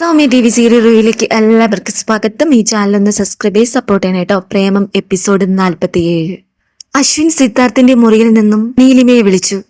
Soumya T V serial റിവ്യൂയിലേക്ക് എല്ലാവർക്കും സ്വാഗതം. ഈ ചാനൽ ഒന്ന് സബ്സ്ക്രൈബ് ചെയ്ത് സപ്പോർട്ട് ചെയ്യാനായിട്ടോ പ്രേമം എപ്പിസോഡ് നാൽപ്പത്തിയേഴ് അശ്വിൻ സിദ്ധാർത്ഥിന്റെ മുറിയിൽ നിന്നും നീലിമയെ വിളിച്ചു.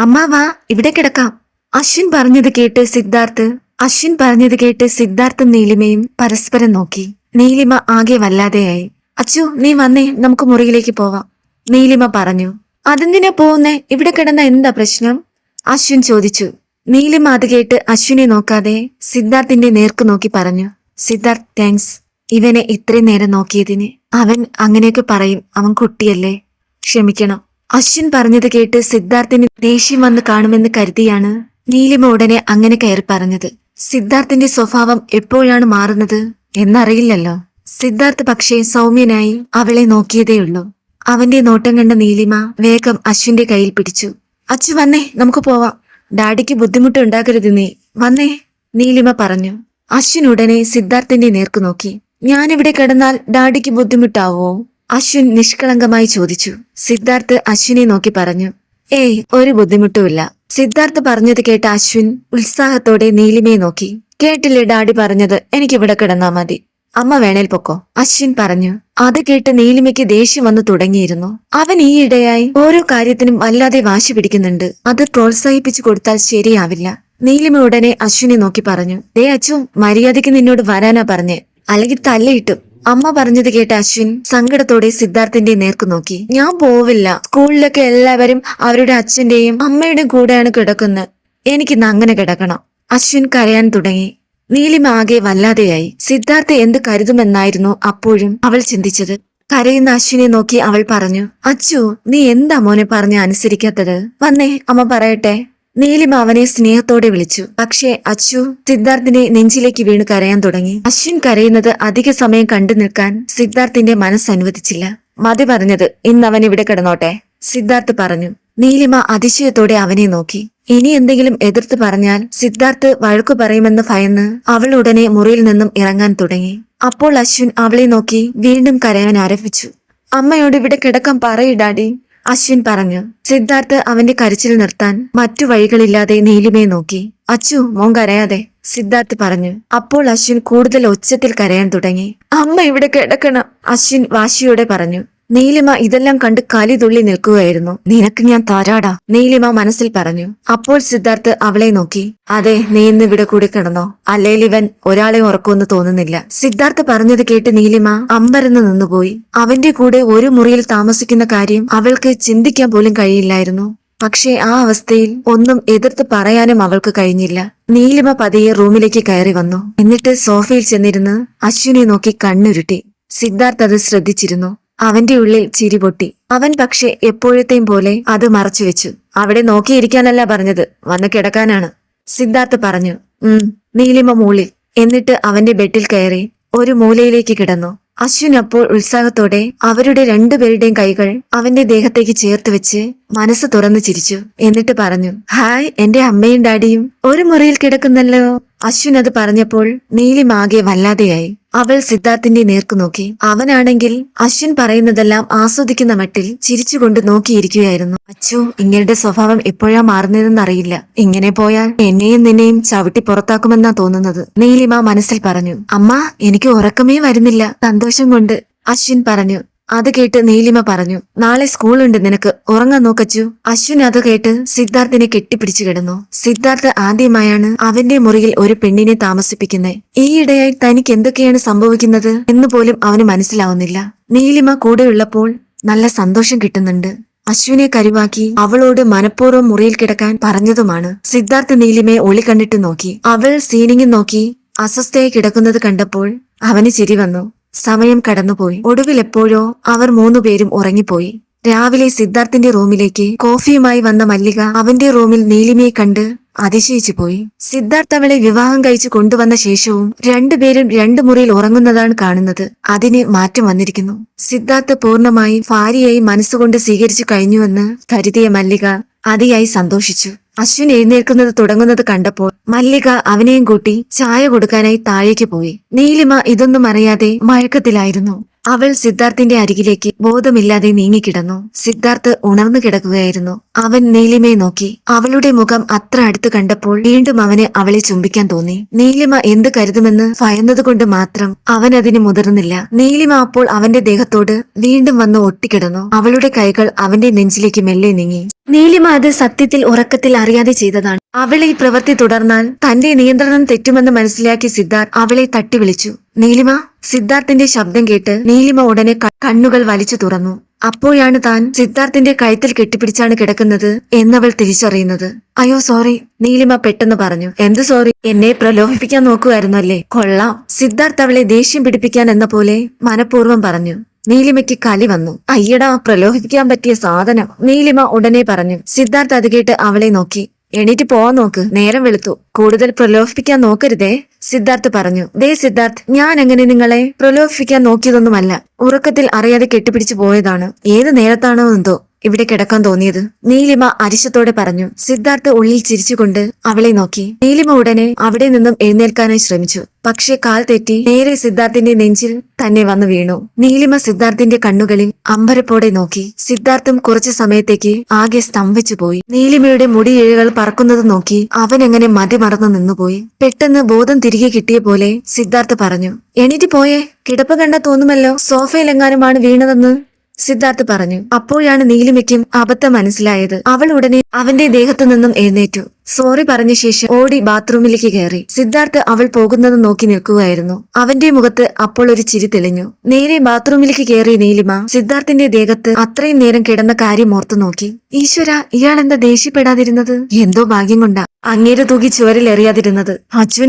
അമ്മ വാ ഇവിടെ കിടക്കാം. അശ്വിൻ പറഞ്ഞത് കേട്ട് സിദ്ധാർത്ഥ് അശ്വിൻ പറഞ്ഞത് കേട്ട് സിദ്ധാർത്ഥും നീലിമയും പരസ്പരം നോക്കി. നീലിമ ആകെ വല്ലാതെയായി. അച്ചു നീ വന്നേ നമുക്ക് മുറിയിലേക്ക് പോവാം. നീലിമ പറഞ്ഞു. അതെന്തിനാ പോകുന്നേ ഇവിടെ കിടന്ന എന്താ പ്രശ്നം? അശ്വിൻ ചോദിച്ചു. നീലിമ അത് കേട്ട് അശ്വിനെ നോക്കാതെ സിദ്ധാർത്ഥിന്റെ നേർക്ക് നോക്കി പറഞ്ഞു സിദ്ധാർത്ഥ് താങ്ക്സ് ഇവനെ ഇത്രയും നേരം നോക്കിയതിന് അവൻ അങ്ങനെയൊക്കെ പറയും അവൻ കുട്ടിയല്ലേ. ക്ഷമിക്കണം. അശ്വിൻ പറഞ്ഞത് കേട്ട് സിദ്ധാർത്ഥിന് ദേഷ്യം വന്ന് കാണുമെന്ന് കരുതിയാണ് നീലിമ ഉടനെ അങ്ങനെ കയറി പറഞ്ഞത്. സിദ്ധാർത്ഥിന്റെ സ്വഭാവം എപ്പോഴാണ് മാറുന്നത് എന്നറിയില്ലല്ലോ. സിദ്ധാർത്ഥ് പക്ഷേ സൗമ്യനായി അവളെ നോക്കിയതേയുള്ളൂ. അവന്റെ നോട്ടം കണ്ട നീലിമ വേഗം അശ്വിന്റെ കയ്യിൽ പിടിച്ചു. അച്ചു വന്നേ നമുക്ക് പോവാം. ഡാഡിക്ക് ബുദ്ധിമുട്ട് ഉണ്ടാക്കരുത് നീ. വന്നേ. നീലിമ പറഞ്ഞു. അശ്വിൻ ഉടനെ സിദ്ധാർത്ഥിന്റെ നേർക്ക് നോക്കി. ഞാനിവിടെ കിടന്നാൽ ഡാഡിക്ക് ബുദ്ധിമുട്ടാവോ? അശ്വിൻ നിഷ്കളങ്കമായി ചോദിച്ചു. സിദ്ധാർത്ഥ് അശ്വിനെ നോക്കി പറഞ്ഞു. ഏയ് ഒരു ബുദ്ധിമുട്ടുമില്ല. സിദ്ധാർത്ഥ് പറഞ്ഞത് കേട്ട അശ്വിൻ ഉത്സാഹത്തോടെ നീലിമയെ നോക്കി. കേട്ടില്ലേ ഡാഡി പറഞ്ഞത്? എനിക്കിവിടെ കിടന്നാ മതി. അമ്മ വേണേൽ പൊക്കോ. അശ്വിൻ പറഞ്ഞു. അത് കേട്ട് നീലിമയ്ക്ക് ദേഷ്യം വന്നു തുടങ്ങിയിരുന്നു. അവൻ ഈയിടെയായി ഓരോ കാര്യത്തിനും വല്ലാതെ വാശി പിടിക്കുന്നുണ്ട്. അത് പ്രോത്സാഹിപ്പിച്ചു കൊടുത്താൽ ശരിയാവില്ല. നീലിമ ഉടനെ അശ്വിനെ നോക്കി പറഞ്ഞു. ദേ അച്ചു മര്യാദയ്ക്ക് നിന്നോട് വരാനാ പറഞ്ഞേ. അല്ലെങ്കിൽ തല്ലയിട്ടു അമ്മ പറഞ്ഞത് കേട്ട അശ്വിൻ സങ്കടത്തോടെ സിദ്ധാർത്ഥിന്റെ നേർക്ക് നോക്കി. ഞാൻ പോവില്ല. സ്കൂളിലൊക്കെ എല്ലാവരും അവരുടെ അച്ഛന്റെയും അമ്മയുടെയും കൂടെയാണ് കിടക്കുന്നത്. എനിക്കിന്ന് അങ്ങനെ കിടക്കണം. അശ്വിൻ കരയാൻ തുടങ്ങി. നീലിമ ആകെ വല്ലാതെയായി. സിദ്ധാർത്ഥ എന്ത് കരുതുമെന്നായിരുന്നു അപ്പോഴും അവൾ ചിന്തിച്ചത്. കരയുന്ന അശ്വിനെ നോക്കി അവൾ പറഞ്ഞു അച്ചു നീ എന്താ മോനെ പറഞ്ഞ അനുസരിക്കാത്തത്? വന്നേ അമ്മ പറയട്ടെ. നീലിമ അവനെ സ്നേഹത്തോടെ വിളിച്ചു. പക്ഷേ അച്ചു സിദ്ധാർത്ഥിനെ നെഞ്ചിലേക്ക് വീണ് കരയാൻ തുടങ്ങി. അശ്വിൻ കരയുന്നത് അധിക സമയം കണ്ടു നിൽക്കാൻ സിദ്ധാർത്ഥിന്റെ മനസ്സ് അനുവദിച്ചില്ല. മതി പറഞ്ഞത് ഇന്ന് അവൻ ഇവിടെ കിടന്നോട്ടെ സിദ്ധാർത്ഥ് പറഞ്ഞു. നീലിമ അതിശയത്തോടെ അവനെ നോക്കി. ഇനി എന്തെങ്കിലും എതിർത്ത് പറഞ്ഞാൽ സിദ്ധാർത്ഥ് വഴക്കു പറയുമെന്ന് ഭയന്ന് അവൾ ഉടനെ മുറിയിൽ നിന്നും ഇറങ്ങാൻ തുടങ്ങി. അപ്പോൾ അശ്വിൻ അവളെ നോക്കി വീണ്ടും കരയാൻ ആരംഭിച്ചു. അമ്മയോട് ഇവിടെ കിടക്കാൻ പറയ് ഡാഡി അശ്വിൻ പറഞ്ഞു. സിദ്ധാർത്ഥ് അവന്റെ കരച്ചിൽ നിർത്താൻ മറ്റു വഴികളില്ലാതെ നീലിമയെ നോക്കി. അച്ചു മോൻ കരയാതെ സിദ്ധാർത്ഥ് പറഞ്ഞു. അപ്പോൾ അശ്വിൻ കൂടുതൽ ഒച്ചത്തിൽ കരയാൻ തുടങ്ങി. അമ്മ ഇവിടെ കിടക്കണം അശ്വിൻ വാശിയോടെ പറഞ്ഞു. നീലിമ ഇതെല്ലാം കണ്ട് കലി തുള്ളി നിൽക്കുകയായിരുന്നു. നിനക്ക് ഞാൻ താരാടാ നീലിമ മനസ്സിൽ പറഞ്ഞു. അപ്പോൾ സിദ്ധാർത്ഥ് അവളെ നോക്കി. അതെ നീ ഇന്ന് ഇവിടെ കൂടി കിടന്നോ. അല്ലെങ്കിൽ ഇവൻ ഒരാളെ ഉറക്കുമെന്ന് തോന്നുന്നില്ല. സിദ്ധാർത്ഥ് പറഞ്ഞത് കേട്ട് നീലിമ അമ്പരന്ന് നിന്നുപോയി. അവന്റെ കൂടെ ഒരു മുറിയിൽ താമസിക്കുന്ന കാര്യം അവൾക്ക് ചിന്തിക്കാൻ പോലും കഴിയില്ലായിരുന്നു. പക്ഷേ ആ അവസ്ഥയിൽ ഒന്നും എതിർത്ത് പറയാനും അവൾക്ക് കഴിഞ്ഞില്ല. നീലിമ പതിയെ റൂമിലേക്ക് കയറി വന്നു. എന്നിട്ട് സോഫയിൽ ചെന്നിരുന്ന് അശ്വിനെ നോക്കി കണ്ണുരുട്ടി. സിദ്ധാർത്ഥ് അത് ശ്രദ്ധിച്ചിരുന്നു. അവന്റെ ഉള്ളിൽ ചിരി പൊട്ടി. അവൻ പക്ഷെ എപ്പോഴത്തെയും പോലെ അത് മറച്ചു വെച്ചു. അവിടെ നോക്കിയിരിക്കാനല്ല പറഞ്ഞത് വന്ന് കിടക്കാനാണ്. സിദ്ധാർത്ഥ് പറഞ്ഞു ഉം നീലിമ മൂളിൽ. എന്നിട്ട് അവന്റെ ബെഡിൽ കയറി ഒരു മൂലയിലേക്ക് കിടന്നു. അശ്വിൻ അപ്പോൾ ഉത്സാഹത്തോടെ അവരുടെ രണ്ടുപേരുടെയും കൈകൾ അവന്റെ ദേഹത്തേക്ക് ചേർത്ത് വെച്ച് മനസ്സ് തുറന്നു ചിരിച്ചു. എന്നിട്ട് പറഞ്ഞു ഹായ് എന്റെ അമ്മയും ഡാഡിയും ഒരു മുറിയിൽ കിടക്കുന്നല്ലോ. അശ്വിൻ അത് പറഞ്ഞപ്പോൾ നീലിമാകെ വല്ലാതെയായി. അവൾ സിദ്ധാർത്ഥിന്റെ നേർക്കു നോക്കി. അവനാണെങ്കിൽ അശ്വിൻ പറയുന്നതെല്ലാം ആസ്വദിക്കുന്ന മട്ടിൽ ചിരിച്ചുകൊണ്ട് നോക്കിയിരിക്കുകയായിരുന്നു. അച്ചു ഇങ്ങയുടെ സ്വഭാവം എപ്പോഴാ മാറുന്നതെന്നറിയില്ല. ഇങ്ങനെ പോയാൽ എന്നെയും നിന്നെയും ചവിട്ടി പുറത്താക്കുമെന്നാ തോന്നുന്നത്. നീലിമ മനസ്സിൽ പറഞ്ഞു അമ്മ എനിക്ക് ഉറക്കമേ വരുന്നില്ല. സന്തോഷം കൊണ്ട് അശ്വിൻ പറഞ്ഞു. അത് കേട്ട് നീലിമ പറഞ്ഞു നാളെ സ്കൂളുണ്ട് നിനക്ക്. ഉറങ്ങാൻ നോക്കച്ചു അശ്വിൻ അത് കേട്ട് സിദ്ധാർത്ഥിനെ കെട്ടിപ്പിടിച്ചു കിടന്നു. സിദ്ധാർത്ഥ് ആദ്യമായാണ് അവന്റെ മുറിയിൽ ഒരു പെണ്ണിനെ താമസിപ്പിക്കുന്നത് ഈയിടെയായി തനിക്ക് എന്തൊക്കെയാണ് സംഭവിക്കുന്നത് എന്ന് പോലും അവന് മനസ്സിലാവുന്നില്ല. നീലിമ കൂടെയുള്ളപ്പോൾ നല്ല സന്തോഷം കിട്ടുന്നുണ്ട്. അശ്വിനെ കരുവാക്കി അവളോട് മനഃപൂർവം മുറിയിൽ കിടക്കാൻ പറഞ്ഞതുമാണ്. സിദ്ധാർത്ഥ് നീലിമയെ ഒളി കണ്ടിട്ട് നോക്കി. അവൾ സീനിങ് നോക്കി അസ്വസ്ഥയായി കിടക്കുന്നത് കണ്ടപ്പോൾ അവന് ചിരി വന്നു. സമയം കടന്നുപോയി. ഒടുവിൽ എപ്പോഴോ അവർ മൂന്നുപേരും ഉറങ്ങിപ്പോയി. രാവിലെ സിദ്ധാർത്ഥിന്റെ റൂമിലേക്ക് കോഫിയുമായി വന്ന മല്ലിക അവന്റെ റൂമിൽ നീലിമയെ കണ്ട് അതിശയിച്ചു പോയി. സിദ്ധാർത്ഥ് അവളെ വിവാഹം കഴിച്ചു കൊണ്ടുവന്ന ശേഷവും രണ്ടുപേരും രണ്ടു മുറിയിൽ ഉറങ്ങുന്നതാണ് കാണുന്നത്. അതിന് മാറ്റം വന്നിരിക്കുന്നു. സിദ്ധാർത്ഥ പൂർണമായി ഭാര്യയായി മനസ്സുകൊണ്ട് സ്വീകരിച്ചു കഴിഞ്ഞുവെന്ന് കരുതിയ മല്ലിക അതിയായി സന്തോഷിച്ചു. അശ്വിൻ എഴുന്നേൽക്കുന്നത് തുടങ്ങുന്നത് കണ്ടപ്പോൾ മല്ലിക അവനെയും കൂട്ടി ചായ കൊടുക്കാനായി താഴേക്ക് പോയി. നീലിമ ഇതൊന്നും അറിയാതെ മയക്കത്തിലായിരുന്നു. അവൾ സിദ്ധാർത്ഥിന്റെ അരികിലേക്ക് ബോധമില്ലാതെ നീങ്ങിക്കിടന്നു. സിദ്ധാർത്ഥ് ഉണർന്നു കിടക്കുകയായിരുന്നു. അവൻ നീലിമയെ നോക്കി. അവളുടെ മുഖം അത്ര അടുത്ത് കണ്ടപ്പോൾ വീണ്ടും അവനെ അവളെ ചുംബിക്കാൻ തോന്നി. നീലിമ എന്ത് കരുതുമെന്ന് ഭയന്നതുകൊണ്ട് മാത്രം അവൻ അതിന് മുതിർന്നില്ല. നീലിമ അപ്പോൾ അവന്റെ ദേഹത്തോട് വീണ്ടും വന്ന് ഒട്ടിക്കിടന്നു. അവളുടെ കൈകൾ അവന്റെ നെഞ്ചിലേക്ക് മെല്ലെ നീങ്ങി. നീലിമ അത് സത്യത്തിൽ ഉറക്കത്തിൽ അറിയാതെ ചെയ്തതാണ്. അവൾ ഈ പ്രവൃത്തി തുടർന്നാൽ തന്റെ നിയന്ത്രണം തെറ്റുമെന്ന് മനസ്സിലാക്കി സിദ്ധാർത്ഥ് അവളെ തട്ടി വിളിച്ചു നീലിമ സിദ്ധാർത്ഥിന്റെ ശബ്ദം കേട്ട് നീലിമ ഉടനെ കണ്ണുകൾ വലിച്ചു തുറന്നു. അപ്പോഴാണ് താൻ സിദ്ധാർത്ഥിന്റെ കഴുത്തിൽ കെട്ടിപ്പിടിച്ചാണ് കിടക്കുന്നത് എന്നവൾ തിരിച്ചറിയുന്നത്. അയ്യോ സോറി. നീലിമ പെട്ടെന്ന് പറഞ്ഞു. എന്ത് സോറി? എന്നെ പ്രലോഭിപ്പിക്കാൻ നോക്കുമായിരുന്നു അല്ലേ കൊള്ളാം. സിദ്ധാർത്ഥ് അവളെ ദേഷ്യം പിടിപ്പിക്കാൻ എന്ന പോലെ മനഃപൂർവം പറഞ്ഞു. നീലിമയ്ക്ക് കലി വന്നു. അയ്യടാ പ്രലോഭിപ്പിക്കാൻ പറ്റിയ സാധനം നീലിമ ഉടനെ പറഞ്ഞു. സിദ്ധാർത്ഥ് അത് കേട്ട് അവളെ നോക്കി. എണീറ്റ് പോവാൻ നോക്ക്. നേരം വെളുത്തു. കൂടുതൽ പ്രലോഭിപ്പിക്കാൻ നോക്കരുതേ സിദ്ധാർത്ഥ് പറഞ്ഞു. ദേ സിദ്ധാർത്ഥ് ഞാൻ എങ്ങനെ നിങ്ങളെ പ്രലോഭിപ്പിക്കാൻ നോക്കിയതൊന്നുമല്ല. ഉറക്കത്തിൽ അറിയാതെ കെട്ടിപ്പിടിച്ചു പോയതാണ്. ഏത് നേരത്താണോ എന്തോ. ഇവിടെ കിടക്കാൻ തോന്നിയത്? നീലിമ അരിശത്തോടെ പറഞ്ഞു സിദ്ധാർത്ഥ ഉള്ളിൽ ചിരിച്ചുകൊണ്ട് അവളെ നോക്കി. നീലിമ ഉടനെ അവിടെ നിന്നും എഴുന്നേൽക്കാനായി ശ്രമിച്ചു. പക്ഷേ കാൽ തെറ്റി നേരെ സിദ്ധാർത്ഥിന്റെ നെഞ്ചിൽ തന്നെ വന്നു വീണു. നീലിമ സിദ്ധാർത്ഥിന്റെ കണ്ണുകളിൽ അമ്പരപ്പോടെ നോക്കി. സിദ്ധാർത്ഥും കുറച്ചു സമയത്തേക്ക് ആകെ സ്തംഭിച്ചു പോയി നീലിമയുടെ മുടിയിഴകൾ പറക്കുന്നത് നോക്കി അവൻ എങ്ങനെ മതിമറന്നു നിന്നുപോയി. പെട്ടെന്ന് ബോധം തിരികെ കിട്ടിയ പോലെ സിദ്ധാർത്ഥ് പറഞ്ഞു എണീറ്റ് പോയേ. കിടപ്പ് കണ്ട തോന്നുമല്ലോ. സോഫയിലെങ്ങാനുമാണ് വീണതെന്ന് സിദ്ധാർത്ഥ് പറഞ്ഞു അപ്പോഴാണ് നീലിമയ്ക്കും അബദ്ധം മനസ്സിലായത്. അവൾ ഉടനെ അവന്റെ ദേഹത്തു നിന്നും എഴുന്നേറ്റു. സോറി പറഞ്ഞ ശേഷം ഓടി ബാത്റൂമിലേക്ക് കയറി. സിദ്ധാർത്ഥ് അവൾ പോകുന്നത് നോക്കി നിൽക്കുകയായിരുന്നു. അവന്റെ മുഖത്ത് അപ്പോൾ ഒരു ചിരി തെളിഞ്ഞു. നേരെ ബാത്റൂമിലേക്ക് കയറി നീലിമ സിദ്ധാർത്ഥിന്റെ ദേഹത്ത് അത്രയും നേരം കിടന്ന കാര്യം ഓർത്തു നോക്കി. ഈശ്വര ഇയാൾ എന്താ ദേഷ്യപ്പെടാതിരുന്നത്? എന്തോ ഭാഗ്യം കൊണ്ടാ അങ്ങേര് തൂക്കി ചുവരിൽ എറിയാതിരുന്നത്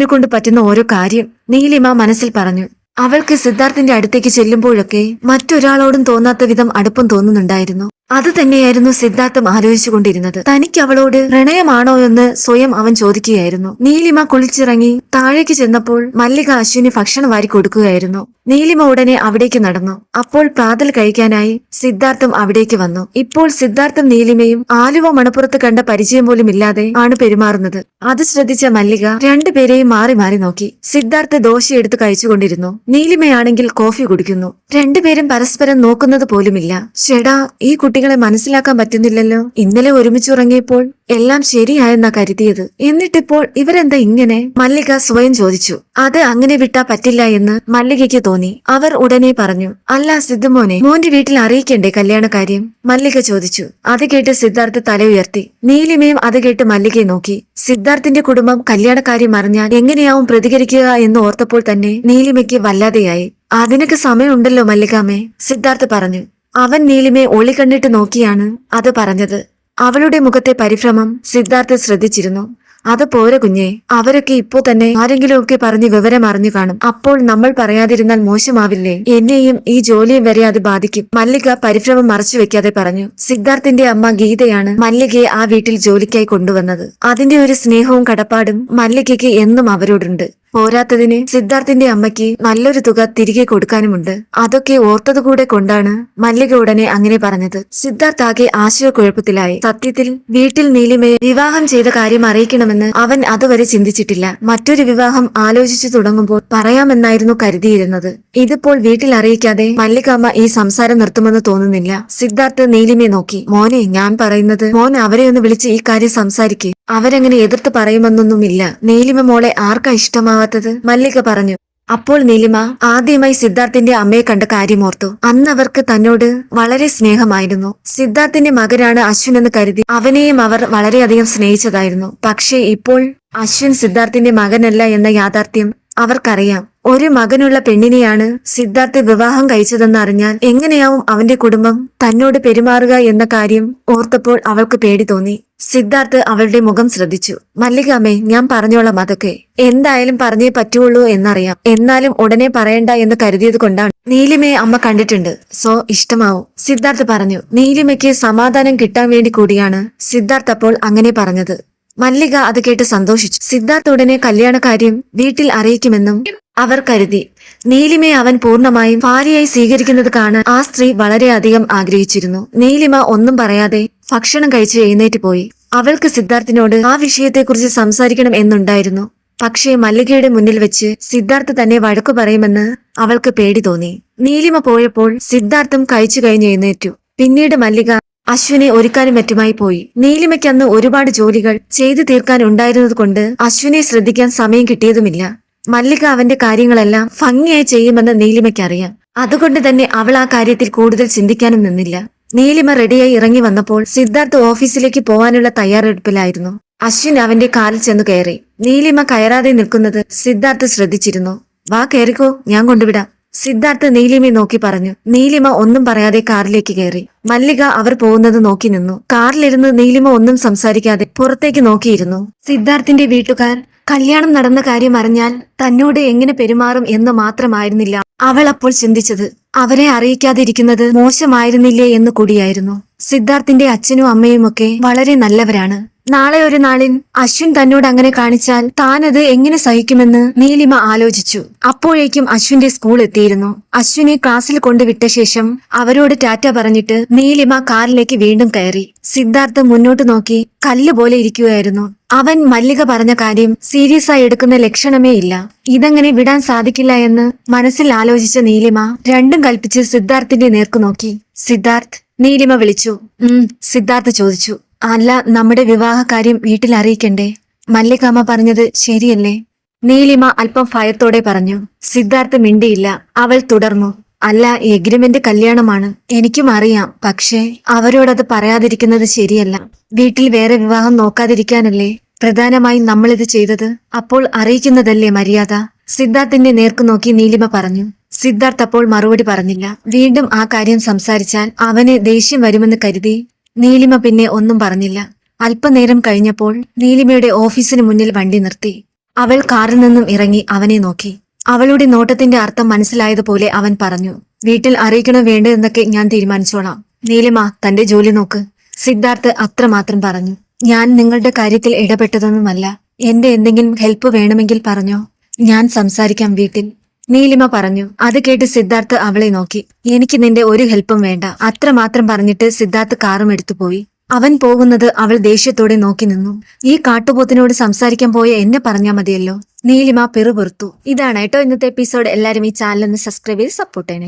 കൊണ്ട് പറ്റുന്ന ഓരോ കാര്യം നീലിമ മനസ്സിൽ പറഞ്ഞു. അവൾക്ക് സിദ്ധാർത്ഥിന്റെ അടുത്തേക്ക് ചെല്ലുമ്പോഴൊക്കെ മറ്റൊരാളോടും തോന്നാത്ത വിധം അടുപ്പം തോന്നുന്നുണ്ടായിരുന്നു. അത് തന്നെയായിരുന്നു സിദ്ധാർത്ഥം ആലോചിച്ചുകൊണ്ടിരുന്നത്. തനിക്ക് അവളോട് പ്രണയമാണോ എന്ന് സ്വയം അവൻ ചോദിക്കുകയായിരുന്നു. നീലിമ കുളിച്ചിറങ്ങി താഴേക്ക് ചെന്നപ്പോൾ മല്ലിക അശ്വിന് ഭക്ഷണം വാരി കൊടുക്കുകയായിരുന്നു. നീലിമ ഉടനെ അവിടേക്ക് നടന്നു. അപ്പോൾ പ്രാതൽ കഴിക്കാനായി സിദ്ധാർത്ഥം അവിടേക്ക് വന്നു. ഇപ്പോൾ സിദ്ധാർത്ഥം നീലിമയും ആലുവ മണപ്പുറത്ത് കണ്ട പരിചയം പോലും ഇല്ലാതെ ആണ് പെരുമാറുന്നത്. അത് ശ്രദ്ധിച്ച മല്ലിക രണ്ടുപേരെയും മാറി മാറി നോക്കി. സിദ്ധാർത്ഥ ദോശയെടുത്ത് കഴിച്ചുകൊണ്ടിരുന്നു. നീലിമയാണെങ്കിൽ കോഫി കുടിക്കുന്നു. രണ്ടുപേരും പരസ്പരം നോക്കുന്നത് പോലുമില്ല. ഷെടാ ഈ കുട്ടികളെ മനസ്സിലാക്കാൻ പറ്റുന്നില്ലല്ലോ. ഇന്നലെ ഒരുമിച്ച് ഉറങ്ങിയപ്പോൾ എല്ലാം ശരിയായെന്നാ കരുതിയത്. എന്നിട്ടിപ്പോൾ ഇവരെന്താ ഇങ്ങനെ? മല്ലിക സ്വയം ചോദിച്ചു. അത് അങ്ങനെ വിട്ടാ പറ്റില്ല എന്ന് മല്ലികയ്ക്ക് തോന്നി. അവർ ഉടനെ പറഞ്ഞു അല്ല സിദ്ധുമോനെ മോന്റെ വീട്ടിൽ അറിയിക്കണ്ടേ കല്യാണ കാര്യം മല്ലിക ചോദിച്ചു. അത് കേട്ട് സിദ്ധാർത്ഥ് തല ഉയർത്തി. നീലിമയും അത് കേട്ട് മല്ലികയെ നോക്കി. സിദ്ധാർത്ഥിന്റെ കുടുംബം കല്യാണക്കാര്യം അറിഞ്ഞാൽ എങ്ങനെയാവും പ്രതികരിക്കുക എന്ന് ഓർത്തപ്പോൾ തന്നെ നീലിമയ്ക്ക് വല്ലാതെയായി അതിനൊക്കെ സമയമുണ്ടല്ലോ മല്ലികാമേ സിദ്ധാർത്ഥ് പറഞ്ഞു. അവൻ നീലിമെ ഒളികണ്ണിട്ട് നോക്കിയാണ് അത് പറഞ്ഞത്. അവളുടെ മുഖത്തെ പരിഭ്രമം സിദ്ധാർത്ഥ് ശ്രദ്ധിച്ചിരുന്നു. അത് പോരെ കുഞ്ഞെ അവരൊക്കെ ഇപ്പോ തന്നെ ആരെങ്കിലും ഒക്കെ പറഞ്ഞ് വിവരം അറിഞ്ഞു കാണും. അപ്പോൾ നമ്മൾ പറയാതിരുന്നാൽ മോശമാവില്ലേ? എന്നെയും ഈ ജോലിയും വരെ അത് ബാധിക്കും. മല്ലിക പരിഭ്രമം മറച്ചു വെക്കാതെ പറഞ്ഞു സിദ്ധാർത്ഥിന്റെ അമ്മ ഗീതയാണ് മല്ലികയെ ആ വീട്ടിൽ ജോലിക്കായി കൊണ്ടുവന്നത്. അതിന്റെ ഒരു സ്നേഹവും കടപ്പാടും മല്ലികയ്ക്ക് എന്നും അവരോടുണ്ട്. പോരാത്തതിന് സിദ്ധാർത്ഥിന്റെ അമ്മയ്ക്ക് നല്ലൊരു തുക തിരികെ കൊടുക്കാനുമുണ്ട്. അതൊക്കെ ഓർത്തതുകൂടെ കൊണ്ടാണ് മല്ലിക ഉടനെ അങ്ങനെ പറഞ്ഞത്. സിദ്ധാർത്ഥ് ആകെ ആശയക്കുഴപ്പത്തിലായി. സത്യത്തിൽ വീട്ടിൽ നീലിമയെ വിവാഹം ചെയ്ത കാര്യം അറിയിക്കണമെന്ന് അവൻ അതുവരെ ചിന്തിച്ചിട്ടില്ല. മറ്റൊരു വിവാഹം ആലോചിച്ചു തുടങ്ങുമ്പോൾ പറയാമെന്നായിരുന്നു കരുതിയിരുന്നത്. ഇതിപ്പോൾ വീട്ടിൽ അറിയിക്കാതെ മല്ലികാമ്മ ഈ സംസാരം നിർത്തുമെന്ന് തോന്നുന്നില്ല. സിദ്ധാർത്ഥ് നീലിമയെ നോക്കി. മോനെ ഞാൻ പറയുന്നത് മോൻ അവരെ ഒന്ന് വിളിച്ച് ഈ കാര്യം സംസാരിക്കേ. അവരങ്ങനെ എതിർത്ത് പറയുമെന്നൊന്നുമില്ല. നീലിമ മോളെ ആർക്കാ ഇഷ്ടമാവാത്തത് മല്ലിക പറഞ്ഞു. അപ്പോൾ നീലിമ ആദ്യമായി സിദ്ധാർത്ഥിന്റെ അമ്മയെ കണ്ട കാര്യമോർത്തു അന്ന് അവർക്ക് തന്നോട് വളരെ സ്നേഹമായിരുന്നു. സിദ്ധാർത്ഥിന്റെ മകനാണ് അശ്വിൻ എന്ന് കരുതി അവനെയും അവർ വളരെയധികം സ്നേഹിച്ചതായിരുന്നു. പക്ഷേ ഇപ്പോൾ അശ്വിൻ സിദ്ധാർത്ഥിന്റെ മകനല്ല എന്ന യാഥാർത്ഥ്യം അവർക്കറിയാം. ഒരു മകനുള്ള പെണ്ണിനെയാണ് സിദ്ധാർത്ഥ് വിവാഹം കഴിച്ചതെന്ന് അറിഞ്ഞാൽ എങ്ങനെയാവും അവന്റെ കുടുംബം? തന്നോട് പെരുമാറുക എന്ന കാര്യം ഓർത്തപ്പോൾ അവൾക്ക് പേടി തോന്നി. സിദ്ധാർത്ഥ് അവളുടെ മുഖം ശ്രദ്ധിച്ചു. മല്ലികാമേ ഞാൻ പറഞ്ഞോളാം അതൊക്കെ. എന്തായാലും പറഞ്ഞേ പറ്റുള്ളൂ എന്നറിയാം. എന്നാലും ഉടനെ പറയണ്ട എന്ന് കരുതിയത് കൊണ്ടാണ്. നീലിമയെ അമ്മ കണ്ടിട്ടുണ്ട്. സോ ഇഷ്ടമാവും. സിദ്ധാർത്ഥ് പറഞ്ഞു. നീലിമയ്ക്ക് സമാധാനം കിട്ടാൻ വേണ്ടി കൂടിയാണ് സിദ്ധാർത്ഥ് അപ്പോൾ അങ്ങനെ പറഞ്ഞത്. മല്ലിക അത് കേട്ട് സന്തോഷിച്ചു. സിദ്ധാർത്ഥ് ഉടനെ കല്യാണകാര്യം വീട്ടിൽ അറിയിക്കുമെന്നും അവർ കരുതി. നീലിമയെ അവൻ പൂർണമായും ഭാര്യയായി സ്വീകരിക്കുന്നത് കാണാൻ ആ സ്ത്രീ വളരെയധികം ആഗ്രഹിച്ചിരുന്നു. നീലിമ ഒന്നും പറയാതെ ഭക്ഷണം കഴിച്ച് എഴുന്നേറ്റ് പോയി. അവൾക്ക് സിദ്ധാർത്ഥിനോട് ആ വിഷയത്തെക്കുറിച്ച് സംസാരിക്കണം എന്നുണ്ടായിരുന്നു. പക്ഷേ മല്ലികയുടെ മുന്നിൽ വെച്ച് സിദ്ധാർത്ഥ് തന്നെ വഴക്കു പറയുമെന്ന് അവൾക്ക് പേടി തോന്നി. നീലിമ പോയപ്പോൾ സിദ്ധാർത്ഥം കഴിച്ചു കഴിഞ്ഞ് എഴുന്നേറ്റു. പിന്നീട് മല്ലിക അശ്വിനെ ഒരുക്കാനും മറ്റുമായി പോയി. നീലിമയ്ക്ക് അന്ന് ഒരുപാട് ജോലികൾ ചെയ്തു തീർക്കാൻ ഉണ്ടായിരുന്നതുകൊണ്ട് അശ്വിനെ ശ്രദ്ധിക്കാൻ സമയം കിട്ടിയതുമില്ല. മല്ലിക അവന്റെ കാര്യങ്ങളെല്ലാം ഭംഗിയായി ചെയ്യുമെന്ന് നീലിമയ്ക്കറിയാം. അതുകൊണ്ട് തന്നെ അവൾ ആ കാര്യത്തിൽ കൂടുതൽ ചിന്തിക്കാനും നിന്നില്ല. നീലിമ റെഡിയായി ഇറങ്ങി വന്നപ്പോൾ സിദ്ധാർത്ഥ് ഓഫീസിലേക്ക് പോവാനുള്ള തയ്യാറെടുപ്പിലായിരുന്നു. അശ്വിൻ അവന്റെ കാലിൽ ചെന്നു കയറി. നീലിമ കയറാതെ നിൽക്കുന്നത് സിദ്ധാർത്ഥ് ശ്രദ്ധിച്ചിരുന്നു. വാ കയറിക്കോ ഞാൻ കൊണ്ടുവിടാം. സിദ്ധാർത്ഥ് നീലിമയെ നോക്കി പറഞ്ഞു. നീലിമ ഒന്നും പറയാതെ കാറിലേക്ക് കയറി. മല്ലിക അവർ പോകുന്നത് നോക്കി നിന്നു. കാറിലിരുന്ന് നീലിമ ഒന്നും സംസാരിക്കാതെ പുറത്തേക്ക് നോക്കിയിരുന്നു. സിദ്ധാർത്ഥിന്റെ വീട്ടുകാർ കല്യാണം നടന്ന കാര്യം അറിഞ്ഞാൽ തന്നോട് എങ്ങനെ പെരുമാറും എന്ന് മാത്രമായിരുന്നില്ല അവൾ അപ്പോൾ ചിന്തിച്ചത്. അവരെ അറിയിക്കാതിരിക്കുന്നത് മോശമായിരുന്നില്ലേ എന്ന് കൂടിയായിരുന്നു. സിദ്ധാർത്ഥിന്റെ അച്ഛനും അമ്മയുമൊക്കെ വളരെ നല്ലവരാണ്. നാളെ ഒരു നാളിൽ അശ്വിൻ തന്നോട് അങ്ങനെ കാണിച്ചാൽ താനത് എങ്ങനെ സഹിക്കുമെന്ന് നീലിമ ആലോചിച്ചു. അപ്പോഴേക്കും അശ്വിന്റെ സ്കൂൾ എത്തിയിരുന്നു. അശ്വിനെ ക്ലാസ്സിൽ കൊണ്ടുവിട്ട ശേഷം അവരോട് ടാറ്റ പറഞ്ഞിട്ട് നീലിമ കാറിലേക്ക് വീണ്ടും കയറി. സിദ്ധാർത്ഥ് മുന്നോട്ട് നോക്കി കല്ല് പോലെ ഇരിക്കുകയായിരുന്നു. അവൻ മല്ലിക പറഞ്ഞ കാര്യം സീരിയസ് ആയി എടുക്കുന്ന ലക്ഷണമേ ഇല്ല. ഇതങ്ങനെ വിടാൻ സാധിക്കില്ല എന്ന് മനസ്സിൽ ആലോചിച്ച നീലിമ രണ്ടും കൽപ്പിച്ച് സിദ്ധാർത്ഥിന്റെ നേർക്കു നോക്കി. സിദ്ധാർത്ഥ് നീലിമ വിളിച്ചു. ഉം സിദ്ധാർത്ഥ് ചോദിച്ചു. അല്ല നമ്മുടെ വിവാഹ കാര്യം വീട്ടിൽ അറിയിക്കണ്ടേ? മല്ലികാമ പറഞ്ഞത് ശരിയല്ലേ? നീലിമ അല്പം ഭയത്തോടെ പറഞ്ഞു സിദ്ധാർത്ഥ് മിണ്ടിയില്ല അവൾ തുടർന്നു. അല്ല എഗ്രിമെന്റ് കല്യാണമാണ്. എനിക്കും അറിയാം പക്ഷേ അവരോടത് പറയാതിരിക്കുന്നത് ശരിയല്ല. വീട്ടിൽ വേറെ വിവാഹം നോക്കാതിരിക്കാനല്ലേ? പ്രധാനമായും നമ്മളിത് ചെയ്തത്. അപ്പോൾ അറിയിക്കുന്നതല്ലേ മര്യാദ? സിദ്ധാർത്ഥിന്റെ നേർക്കു നോക്കി നീലിമ പറഞ്ഞു സിദ്ധാർത്ഥ് അപ്പോൾ മറുപടി പറഞ്ഞില്ല. വീണ്ടും ആ കാര്യം സംസാരിച്ചാൽ അവന് ദേഷ്യം വരുമെന്ന് കരുതി നീലിമ പിന്നെ ഒന്നും പറഞ്ഞില്ല. അല്പനേരം കഴിഞ്ഞപ്പോൾ നീലിമയുടെ ഓഫീസിന് മുന്നിൽ വണ്ടി നിർത്തി. അവൾ കാറിൽ നിന്നും ഇറങ്ങി അവനെ നോക്കി. അവളുടെ നോട്ടത്തിന്റെ അർത്ഥം മനസ്സിലായതുപോലെ അവൻ പറഞ്ഞു വീട്ടിൽ അറിയിക്കണം വേണ്ടതെന്നൊക്കെ ഞാൻ തീരുമാനിച്ചോളാം. നീലിമ തന്റെ ജോലി നോക്ക്. സിദ്ധാർത്ഥ് അത്രമാത്രം പറഞ്ഞു ഞാൻ നിങ്ങളുടെ കാര്യത്തിൽ ഇടപെട്ടതൊന്നുമല്ല. എന്റെ എന്തെങ്കിലും ഹെൽപ്പ് വേണമെങ്കിൽ പറഞ്ഞോ. ഞാൻ സംസാരിക്കാം വീട്ടിൽ. നീലിമ പറഞ്ഞു അത് കേട്ട് സിദ്ധാർത്ഥ് അവളെ നോക്കി. എനിക്ക് നിന്റെ ഒരു ഹെൽപ്പും വേണ്ട. അത്രമാത്രം പറഞ്ഞിട്ട് സിദ്ധാർത്ഥ് കാറും എടുത്തു പോയി. അവൻ പോകുന്നത് അവൾ ദേഷ്യത്തോടെ നോക്കി നിന്നു. ഈ കാട്ടുപോത്തിനോട് സംസാരിക്കാൻ പോയ എന്നെ പറഞ്ഞാ മതിയല്ലോ. നീലിമ പിറുപുറത്തു. ഇതാണ് കേട്ടോ ഇന്നത്തെ എപ്പിസോഡ്. എല്ലാവരും ഈ ചാനൽ ഒന്ന് സബ്സ്ക്രൈബ് ചെയ്ത് സപ്പോർട്ട് ചെയ്യണം